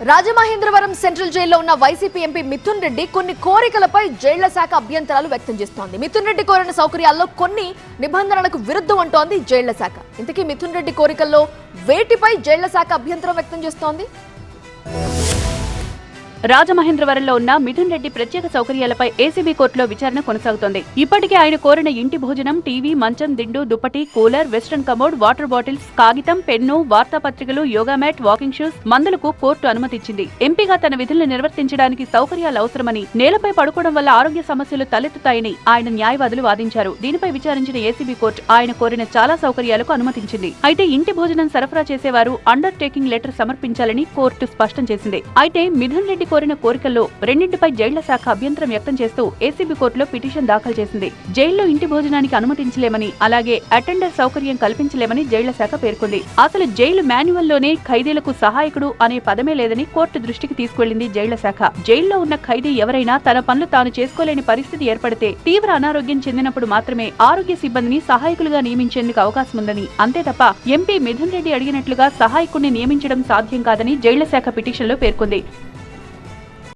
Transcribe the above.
Rajamahendravaram central జైల్లో ఉన్న YCP MP Mithun Reddy కొన్ని కోరికలపై జైళ్ళ శాఖ అభ్యంతరాలు వ్యక్తం చేస్తోంది. మిథున్ రెడ్డి కోరిన సౌకర్యాల్లో కొన్ని నిబంధనలకు విరుద్ధం అంటోంది జైళ్ళ శాఖ. ఇంతకీ మిథున్ రెడ్డి కోరికల్లో వేటిపై జైళ్ళ శాఖ అభ్యంతరం వ్యక్తం చేస్తోంది? రాజమహేంద్రవరంలో ఉన్న మిథున్ రెడ్డి ప్రత్యేక సౌకర్యాలపై ఏసీబీ కోర్టులో విచారణ కొనసాగుతోంది. ఇప్పటికే ఆయన కోరిన ఇంటి భోజనం టీవీ మంచం దిండు దుప్పటి cooler western commode water bottles కాగితం పెన్ను వార్తాపత్రికలు యోగా మ్యాట్ వాకింగ్ షూస్ మందులకు కోర్టు అనుమతిచ్చింది. ఎంపీగా తన విధులను నిర్వర్తించడానికి సౌకర్యాలు అవసరమని నేలపై పడుకోవడం వల్ల ఆరోగ్య సమస్యలు తలెత్తుతాయని ఆయన న్యాయవాదులు వాదించారు. దీనిపై విచారించిన ఏసీబీ కోర్టు ఆయన కోరిన చాలా సౌకర్యాలకు అనుమతించింది. అయితే ఇంటి భోజనం సరఫరా చేసేవారు అండర్ టేకింగ్ లెటర్ సమర్పించాలని కోర్టు స్పష్టం చేసింది. అయితే మిథున్ రెడ్డి కోరిన కోరికల్లో రెండింటిపై జైళ్ళ శాఖ అభ్యంతరం వ్యక్తం చేస్తూ ఏసీబీ కోర్టులో పిటిషన్ దాఖలు చేసింది. జైల్లో ఇంటి భోజనానికి అనుమతించలేమని అలాగే అటెండర్ సౌకర్యం కల్పించలేమని జైళ్ళ శాఖ పేర్కొంది. అసలు జైలు మాన్యువల్లోనే ఖైదీలకు సహాయకుడు అనే పదమే లేదని కోర్టు దృష్టికి తీసుకెళ్ళింది జైళ్ళ శాఖ. జైల్లో ఉన్న ఖైదీ ఎవరైనా తన పనులు తాను చేసుకోలేని పరిస్థితి ఏర్పడితే తీవ్ర అనారోగ్యం చెందినప్పుడు మాత్రమే ఆరోగ్య సిబ్బందిని సహాయకులుగా నియమించేందుకు అవకాశం ఉందని అంతే తప్ప ఎంపీ మిథున్ రెడ్డి అడిగినట్లుగా సహాయకుడిని నియమించడం సాధ్యం కాదని జైళ్ళ శాఖ పిటిషన్లో పేర్కొంది.